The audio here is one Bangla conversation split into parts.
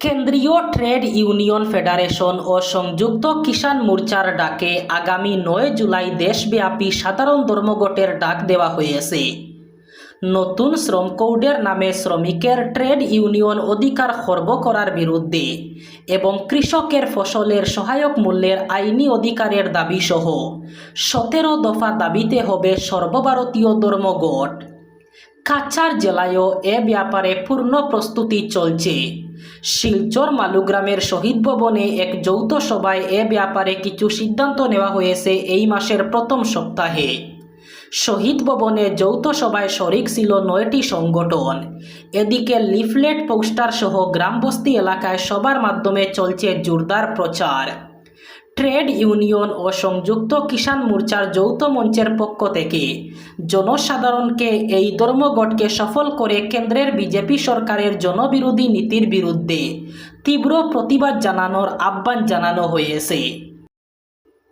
কেন্দ্রীয় ট্রেড ইউনিয়ন ফেডারেশন ও সংযুক্ত কিষাণ মোর্চার ডাকে আগামী নয় জুলাই দেশব্যাপী সাধারণ ধর্মঘটের ডাক দেওয়া হয়েছে। নতুন শ্রম কোডের নামে শ্রমিকের ট্রেড ইউনিয়ন অধিকার খর্ব করার বিরুদ্ধে এবং কৃষকের ফসলের সহায়ক মূল্যের আইনি অধিকারের দাবিসহ সতেরো দফা দাবিতে হবে সর্বভারতীয় ধর্মঘট। কাছাড় জেলায়ও এ ব্যাপারে পূর্ণ প্রস্তুতি চলছে। শিলচর মালুগ্রামের শহীদ ভবনে এক যৌথ সভায় এ ব্যাপারে কিছু সিদ্ধান্ত নেওয়া হয়েছে এই মাসের প্রথম সপ্তাহে। শহীদ ভবনে যৌথ সভায় শরিক ছিল নয়টি সংগঠন। এদিকে লিফলেট পোস্টার সহ গ্রামবস্তি এলাকায় সবার মাধ্যমে চলছে জোরদার প্রচার। ট্রেড ইউনিয়ন ও সংযুক্ত কিষাণ মোর্চার যৌথ মঞ্চের পক্ষ থেকে জনসাধারণকে এই ধর্মঘটকে সফল করে কেন্দ্রের বিজেপি সরকারের জনবিরোধী নীতির বিরুদ্ধে তীব্র প্রতিবাদ জানানোর আহ্বান জানানো হয়েছে।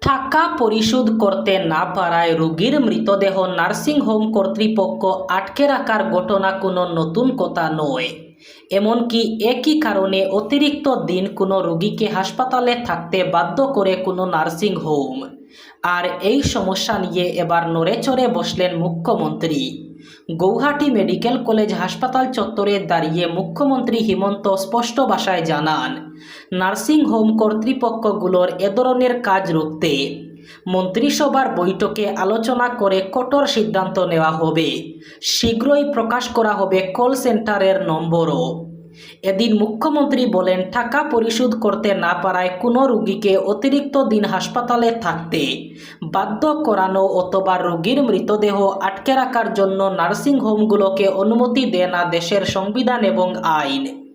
টাকা পরিশোধ করতে না পারায় রোগীর মৃতদেহ নার্সিংহোম কর্তৃপক্ষ আটকে রাখার ঘটনা কোনো নতুন কথা নয়। এমনকি একই কারণে অতিরিক্ত দিন কোনো রোগীকে হাসপাতালে থাকতে বাধ্য করে কোনো নার্সিং হোম। আর এই সমস্যা নিয়ে এবার নড়েচড়ে বসলেন মুখ্যমন্ত্রী। গৌহাটি মেডিকেল কলেজ হাসপাতাল চত্বরে দাঁড়িয়ে মুখ্যমন্ত্রী হিমন্ত স্পষ্ট ভাষায় জানান, নার্সিং হোম কর্তৃপক্ষগুলোর এ ধরনের কাজ রুখতে মন্ত্রিসভার বৈঠকে আলোচনা করে কঠোর সিদ্ধান্ত নেওয়া হবে। শীঘ্রই প্রকাশ করা হবে কল সেন্টারের নম্বরও। এদিন মুখ্যমন্ত্রী বলেন, টাকা পরিশোধ করতে না পারায় কোনো রোগীকে অতিরিক্ত দিন হাসপাতালে থাকতে বাধ্য করানো অথবা রোগীর মৃতদেহ আটকে রাখার জন্য নার্সিংহোমগুলোকে অনুমতি দেয় না দেশের সংবিধান এবং আইন।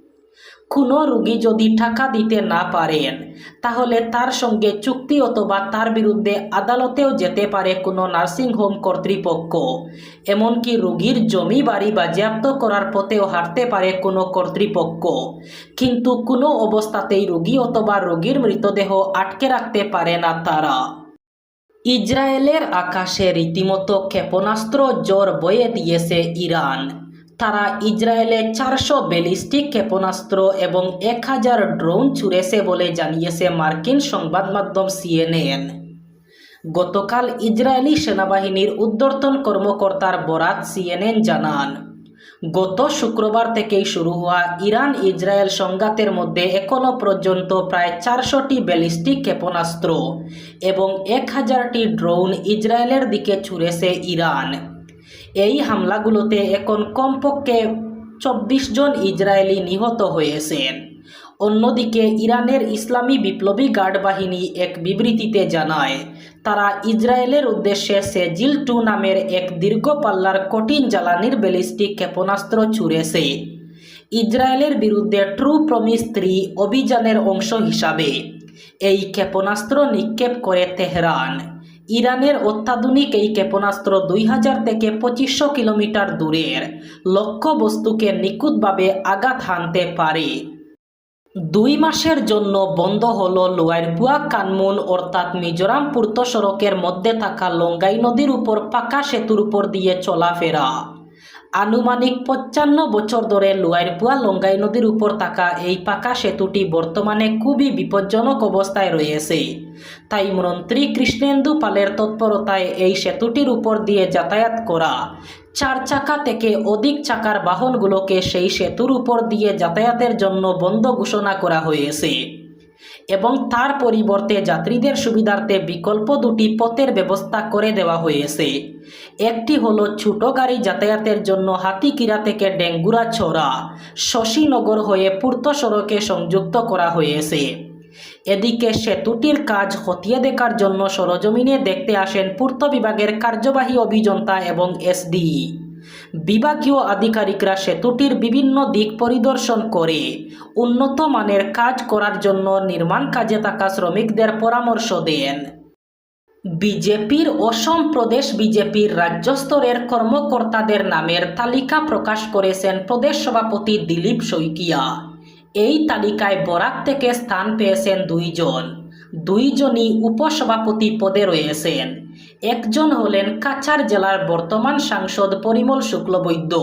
কোনো রুগী যদি টাকা দিতে না পারেন, তাহলে তার সঙ্গে চুক্তি অথবা তার বিরুদ্ধে আদালতেও যেতে পারে কোনো নার্সিংহোম কর্তৃপক্ষ। এমনকি রুগীর জমি বাড়ি বাজেয়াপ্ত করার পথেও হারতে পারে কোনো কর্তৃপক্ষ। কিন্তু কোনো অবস্থাতেই রোগী অথবা রোগীর মৃতদেহ আটকে রাখতে পারে না তারা। ইসরায়েলের আকাশে রীতিমতো ক্ষেপণাস্ত্র জোর বয়ে দিয়েছে ইরান। তারা ইসরায়েলে চারশো ব্যালিস্টিক ক্ষেপণাস্ত্র এবং এক হাজার ড্রোন ছুড়েছে বলে জানিয়েছে মার্কিন সংবাদ মাধ্যম সিএনএন। গতকাল ইসরায়েলি সেনাবাহিনীর উদ্বর্তন কর্মকর্তার বরাত সিএনএন জানান, গত শুক্রবার থেকেই শুরু হওয়া ইরান ইসরায়েল সংঘাতের মধ্যে এখনও পর্যন্ত প্রায় চারশোটি ব্যালিস্টিক ক্ষেপণাস্ত্র এবং এক হাজারটি ড্রোন ইসরায়েলের দিকে ছুড়েছে ইরান। এই হামলাগুলোতে এখন কমপক্ষে চব্বিশ জন ইসরায়েলি নিহত হয়েছেন। অন্যদিকে ইরানের ইসলামী বিপ্লবী গার্ড বাহিনী এক বিবৃতিতে জানায়, তারা ইসরায়েলের উদ্দেশ্যে সেজিল টু নামের এক দীর্ঘ পাল্লার কঠিন জ্বালানির ব্যালিস্টিক ক্ষেপণাস্ত্র ছুড়েছে। ইসরায়েলের বিরুদ্ধে ট্রু প্রমিস থ্রি অভিযানের অংশ হিসাবে এই ক্ষেপণাস্ত্র নিক্ষেপ করে তেহরান। ইরানের অত্যাধুনিক এই ক্ষেপণাস্ত্র দুই হাজার থেকে পঁচিশশো কিলোমিটার দূরের লক্ষ্যবস্তুকে নিখুঁতভাবে আঘাত হানতে পারে। দুই মাসের জন্য বন্ধ হল লোয়ারপুয়া কানমুন অর্থাৎ মিজোরাম পূর্ত সড়কের মধ্যে থাকা লঙ্গাই নদীর উপর পাকা সেতুর উপর দিয়ে চলাফেরা। আনুমানিক পঞ্চান্ন বছর ধরে লোয়ারপুয়া লঙ্গাই নদীর উপর থাকা এই পাকা সেতুটি বর্তমানে খুবই বিপজ্জনক অবস্থায় রয়েছে তাই মন্ত্রী কৃষ্ণেন্দু পালের তৎপরতায় এই সেতুটির উপর দিয়ে যাতায়াত করা চার চাকা থেকে অধিক চাকার বাহনগুলোকে সেই সেতুর উপর দিয়ে যাতায়াতের জন্য বন্ধ ঘোষণা করা হয়েছে এবং তার পরিবর্তে যাত্রীদের সুবিধার্থে বিকল্প দুটি পথের ব্যবস্থা করে দেওয়া হয়েছে। একটি হলো ছোট গাড়ি যাতায়াতের জন্য হাতিকিরা থেকে ডেঙ্গুরা ছড়া শশীনগর হয়ে পূর্ত সড়কে সংযুক্ত করা হয়েছে। এদিকে সেতুটির কাজ খতিয়ে দেখার জন্য সরজমিনে দেখতে আসেন পূর্ত বিভাগের কার্যবাহী অভিযন্তা এবং এসডিই বিভাগীয় আধিকারিকরা সেতুটির বিভিন্ন দিক পরিদর্শন করে উন্নত মানের কাজ করার জন্য নির্মাণ কাজে থাকা শ্রমিকদের পরামর্শ দেন। বিজেপির অসম প্রদেশ বিজেপির রাজ্য স্তরের কর্মকর্তাদের নামের তালিকা প্রকাশ করেছেন প্রদেশ সভাপতি দিলীপ শইকিয়া। এই তালিকায় বরাক থেকে স্থান পেয়েছেন দুইজন। দুইজনই উপসভাপতি পদে রয়েছেন। একজন হলেন কাছাড় জেলার বর্তমান সাংসদ পরিমল শুক্লবৈদ্য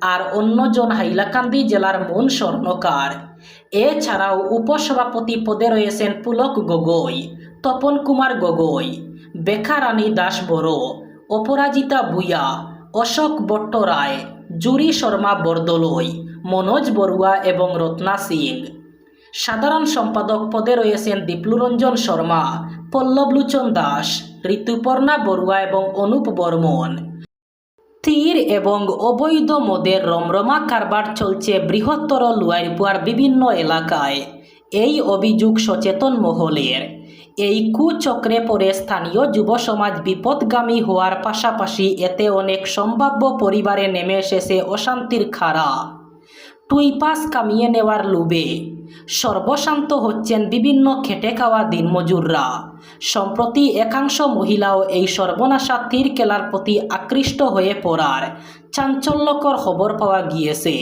আর অন্যজন হাইলাকান্দি জেলার মন স্বর্ণকার। এছাড়াও উপসভাপতি পদে রয়েছেন পুলক গগৈ, তপন কুমার গগৈ, বেখারানী দাস বড়ো অপরাজিতা ভূঁইয়া অশোক বট্টরায়, জুরি শর্মা বরদলৈ মনোজ বড়ুয়া এবং রত্না সিং। সাধারণ সম্পাদক পদে রয়েছেন দীপ্লুরঞ্জন শর্মা, পল্লবলোচন দাস ঋতুপর্ণা বড়ুয়া এবং অনুপ বর্মন তীর এবং অবৈধ মদের রমরমা কারবার চলছে বৃহত্তর লুয়াইরপুয়ার বিভিন্ন এলাকায়। এই অভিযোগ সচেতন মহলের। এই কুচক্রে পরে স্থানীয় যুব সমাজ বিপদগামী হওয়ার পাশাপাশি এতে অনেক সম্ভাব্য পরিবারে নেমে এসেছে অশান্তির খাড়া। টুইপাস কামিয়ে নেওয়ার লোভে সর্বশান্ত হচ্ছেন বিভিন্ন খেটে খাওয়া দিনমজুররা। সম্প্রতি একাংশ মহিলাও এই সর্বনাশা তীর খেলার প্রতি আকৃষ্ট হয়ে পড়ার চাঞ্চল্যকর খবর পাওয়া গিয়েছে।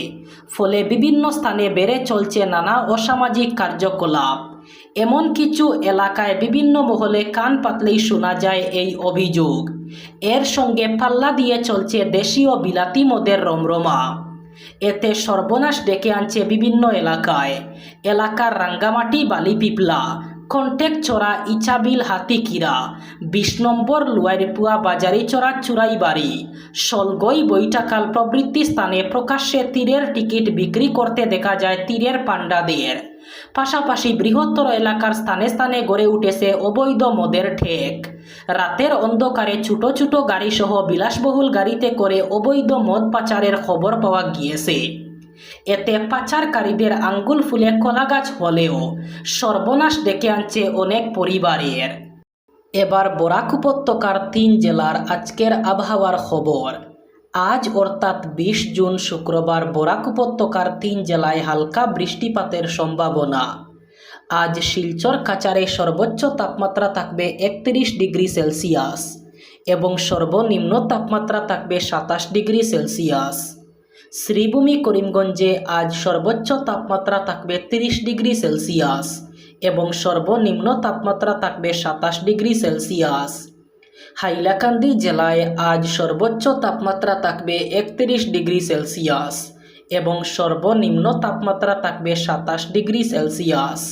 ফলে বিভিন্ন স্থানে বেড়ে চলছে নানা অসামাজিক কার্যকলাপ। এমন কিছু এলাকায় বিভিন্ন মহলে কান পাতলেই শোনা যায় এই অভিযোগ। এর সঙ্গে পাল্লা দিয়ে চলছে দেশীয় বিলাতি মদের রমরমা। এতে সর্বনাশ ডেকে আনছে বিভিন্ন এলাকায়। এলাকার রাঙ্গামাটি বালি পিপলা, কন্টেক চড়া ইচাবিল হাতিকিরা বিশ নম্বর লুয়ারিপুয়া বাজারি চড়া চুরাই বাড়ি সলগই বৈঠাকাল প্রবৃত্তি স্থানে প্রকাশ্যে তীরের টিকিট বিক্রি করতে দেখা যায় তীরের পাণ্ডাদের। পাশাপাশি বৃহত্তর এলাকার স্থানে স্থানে গড়ে উঠেছে অবৈধ মদের ঠেক। রাতের অন্ধকারে ছোট ছোট গাড়িসহ বিলাসবহুল গাড়িতে করে অবৈধ মদ পাচারের খবর পাওয়া গিয়েছে। এতে পাচারকারীদের আঙ্গুল ফুলে কলাগাছ হলেও সর্বনাশ ডেকে আনছে অনেক পরিবারের। এবার বরাক উপত্যকার তিন জেলার আজকের আবহাওয়ার খবর। আজ অর্থাৎ বিশ জুন শুক্রবার বরাক উপত্যকার তিন জেলায় হালকা বৃষ্টিপাতের সম্ভাবনা। আজ শিলচর কাচারে সর্বোচ্চ তাপমাত্রা থাকবে একত্রিশ ডিগ্রি সেলসিয়াস এবং সর্বনিম্ন তাপমাত্রা থাকবে সাতাশ ডিগ্রি সেলসিয়াস। শ্রীভূমি করিমগঞ্জে আজ সর্বোচ্চ তাপমাত্রা থাকবে তিরিশ ডিগ্রি সেলসিয়াস এবং সর্বনিম্ন তাপমাত্রা থাকবে সাতাশ ডিগ্রি সেলসিয়াস। হাইলাকান্দি জেলায় আজ সর্বোচ্চ তাপমাত্রা থাকবে একত্রিশ ডিগ্রি সেলসিয়াস এবং সর্বনিম্ন তাপমাত্রা থাকবে সাতাশ ডিগ্রি সেলসিয়াস।